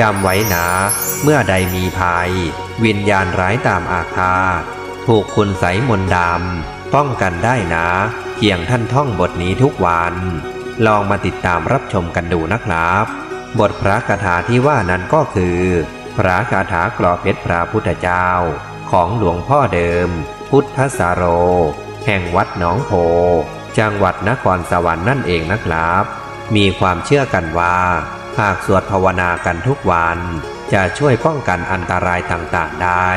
จำไว้นะเมื่อใดมีภัย วิญญาณร้ายตามอาฆาตถูกคุณใสยมนดำป้องกันได้นะเพียงท่านท่องบทนี้ทุกวัน ลองมาติดตามรับชมกันดูนะครับ บทพระคาถาที่ว่านั้นก็คือ พระคาถากรอเพชรพระพุทธเจ้า ของหลวงพ่อเดิม พุทธสาโร แห่งวัดหนองโพจังหวัดนครสวรรค์นั่นเองนะครับ มีความเชื่อกันว่า หากสวดภาวนากันทุกวัน จะช่วยป้องกันอันตรายต่างๆได้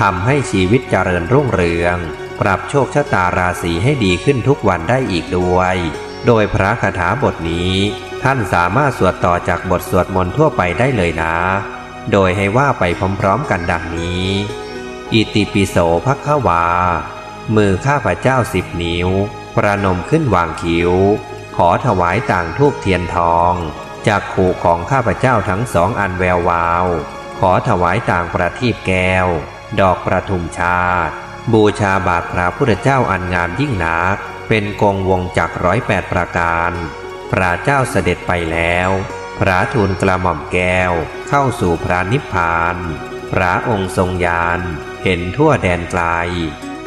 ทำให้ชีวิตเจริญรุ่งเรือง ปรับโชคชะตาราศีให้ดีขึ้นทุกวันได้อีกด้วย โดยพระคาถาบทนี้ ท่านสามารถสวดต่อจากบทสวดมนต์ทั่วไปได้เลยนะ โดยให้ว่าไปพร้อมๆกันดังนี้ อิติปิโสภควา มือข้าพเจ้าสิบนิ้ว ประนมขึ้นวางคิ้ว ขอถวายต่างทูบเทียนทอง จากขู่ของข้าพเจ้าทั้งสองอันแวววาว ขอถวายต่างประทีปแก้ว ดอกประทุมชาติ บูชาบาทพระพุทธเจ้าอันงามยิ่งนัก เป็นกงวงจากร้อยแปดประการ พระเจ้าเสด็จไปแล้ว พระทูลกระหม่อมแก้ว เข้าสู่พระนิพพาน พระองค์ทรงญาณเห็นทั่วแดนไกล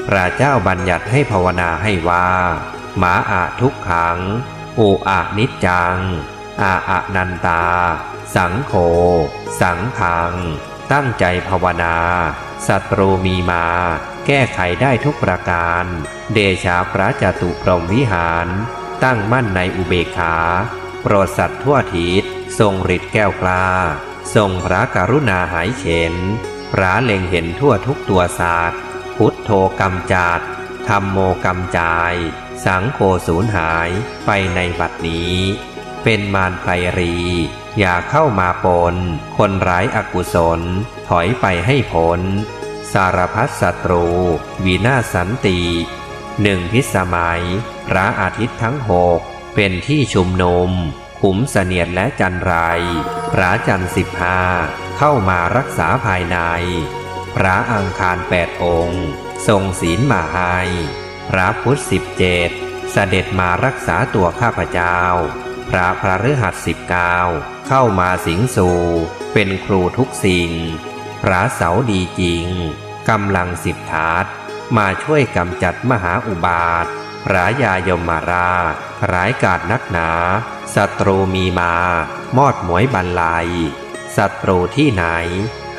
พระเจ้าบัญญัติให้ภาวนาให้ว่า หมาอะทุกขังอุอะนิจจัง อาอะนันตา สังโฆสังขัง ตั้งใจภาวนาศัตรูมีมา แก้ไขได้ทุกประการ เดชาพระจตุพรหมวิหาร ตั้งมั่นในอุเบกขา โปรดสัตว์ทั่วทิศทรงฤทธิ์แก้วกล้า ทรงพระกรุณาหายเข็นพระเล็งเห็นทั่วทุกตัวศาสตร์ พุทโธกำจัดธรรมโมกำจาย สังโฆสูญหายไปในบัดนี้ เป็นมารไพรี อย่าเข้ามาปน คนร้ายอากุศล ถอยไปให้พ้น สารพัดศัตรู วีนาสันติหนึ่งพิสมัย พระอาทิตย์ทั้งหก เป็นที่ชุมนุม ขุมเสนียดและจันไร พระจันทร์สิบห้าเข้ามารักษาภายใน พระอังคารแปดองค์ ทรงศีลมาให้ พระพุทธสิบเจ็ดเสด็จมารักษาตัวข้าพเจ้า พระพระฤหัสสิบเก้าเข้ามาสิงสู่ เป็นครูทุกสิ่ง พระเสาดีจริงกำลังสิบทัศมาช่วยกำจัดมหาอุบาทพระยายมาราร้ายกาจนักหนาศัตรูมีมา มอดหมวยบันไลศัตรูที่ไหน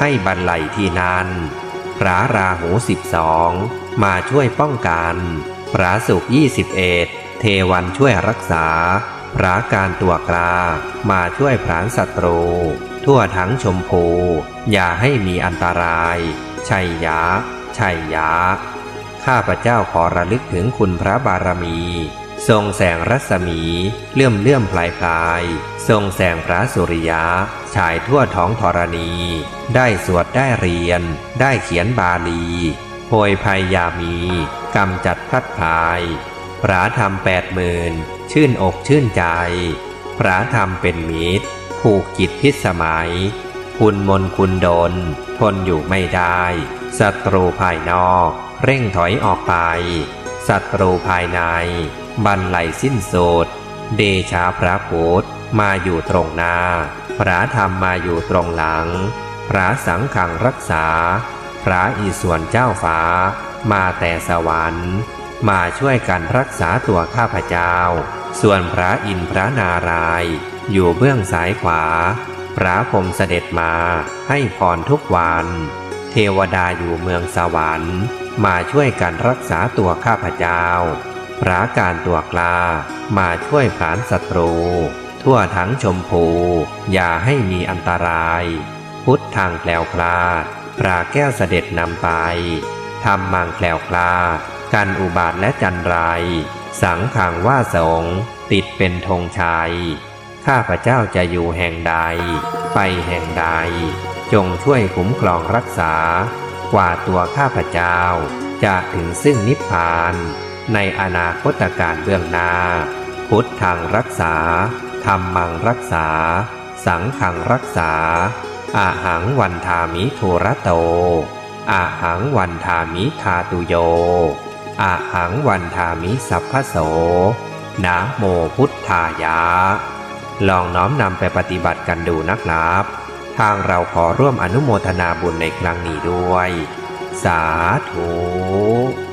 ให้บันไลที่นั่นพระราหูสิบสองมาช่วยป้องกันพระสุขยี่สิบเอ็ด เทวันช่วยรักษา พระการตัวกลา มาช่วยพรานศัตรู ทั่วทั้งชมพู อย่าให้มีอันตราย ชัยยะ ชัยยะ ข้าพเจ้าขอระลึกถึงคุณพระบารมี ทรงแสงรัศมี เลื่อมเลื่อมพลายพลาย ทรงแสงพระสุริยะ ฉายทั่วท้องธรณี ได้สวดได้เรียน ได้เขียนบาลีโพยภัยยามี กำจัดพัดพาย พระธรรมแปดหมื่นชื่นอกชื่นใจ พระธรรมเป็นมิตร ผูกจิตพิสมัย คุณมนคุณดน ทนอยู่ไม่ได้ศัตรูภายนอก เร่งถอยออกไปศัตรูภายในบันไหลสิ้นสุดเดชาพระพุทธมาอยู่ตรงหน้า พระธรรมมาอยู่ตรงหลัง พระสังขังรักษา พระอีส่วนเจ้าฟ้า มาแต่สวรรค์ มาช่วยกันรักษาตัวข้าพเจ้า ส่วนพระอินทร์พระนารายณ์อยู่เบื้องซ้ายขวา พระพรมเสด็จมาให้พรทุกวัน เทวดาอยู่เมืองสวรรค์ มาช่วยกันรักษาตัวข้าพเจ้า พระการตัวกลามาช่วยผานศัตรู ทั่วทั้งชมพู อย่าให้มีอันตราย พุทธทางแคล้วคลาดพระแก้วเสด็จนำไปทำมังแคล้วคลาด กันอุบาทและจันไรสังขังว่าสงติดเป็นธงชัย ข้าพระเจ้าจะอยู่แห่งใด ไปแห่งใด จงช่วยคุ้มครองรักษา กว่าตัวข้าพระเจ้า จะถึงซึ่งนิพพาน ในอนาคตการเบื้องหน้า พุทธทางรักษาธรรมังรักษา สังขังรักษา อาหังวันทามิโทระโต อาหังวันทามิทาตุโย อาหังวันทามิสัพพโส นะโมพุทธายะ ลองน้อมนำไปปฏิบัติกันดูนะครับ ทางเราขอร่วมอนุโมทนาบุญในครั้งนี้ด้วย สาธุ